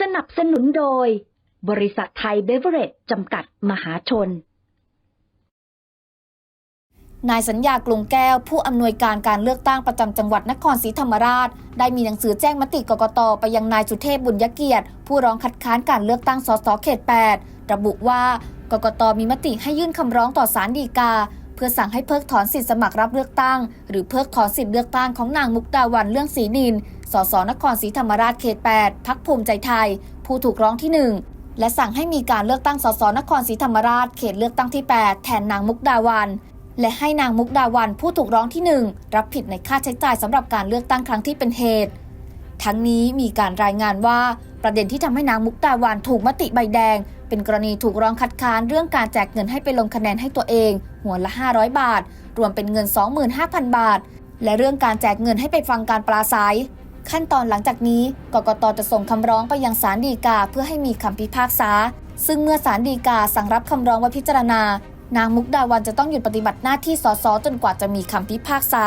สนับสนุนโดย บริษัทไทยเบเวอเรจจำกัดมหาชน นายสัญญากรุงแก้ว ผู้อำนวยการการเลือกตั้งประจำจังหวัดนครศรีธรรมราช ได้มีหนังสือแจ้งมติกกตไปยังนายสุเทพบุญยเกียรติ ผู้ร้องคัดค้านการเลือกตั้งสสเขต 8 ระบุว่ากกตมีมติให้ยื่นคำร้องต่อศาลฎีกา เพื่อสั่งให้เพิกถอนสิทธิสมัครรับเลือกตั้ง หรือเพิกถอนสิทธิเลือกตั้งของนางมุกดาวันเรื่องศรีนิน สสนครศรีธรรมราชเขต 8 พักภูมิใจไทย ผู้ถูกร้องที่หนึ่งและสั่งให้มีการเลือกตั้งสสนครศรีธรรมราชเขตเลือกตั้งที่ 8 แทนนางมุกดาวัน และให้นางมุกดาวันผู้ถูกร้องที่ 1 รับผิดในค่าใช้จ่ายสำหรับการเลือกตั้งครั้งที่เป็นเหตุ ทั้งนี้มีการรายงานว่าประเด็นที่ทำให้นางมุกดาวันถูกมติใบแดง เป็นกรณีถูกร้องคัดค้านเรื่องการแจกเงินให้ไปลงคะแนนให้ตัวเอง หัวละ 500 บาท รวมเป็นเงิน 25,000 บาท และเรื่องการแจกเงินให้ไปฟังการปราศัย ขั้นตอนหลังจากนี้กกตจะส่งคำร้องไปยังศาลฎีกาเพื่อให้มีคำพิพากษา ซึ่งเมื่อศาลฎีกาสั่งรับคำร้องไว้พิจารณา นางมุกดาวันจะต้องหยุดปฏิบัติหน้าที่สสจนกว่าจะมีคำพิพากษา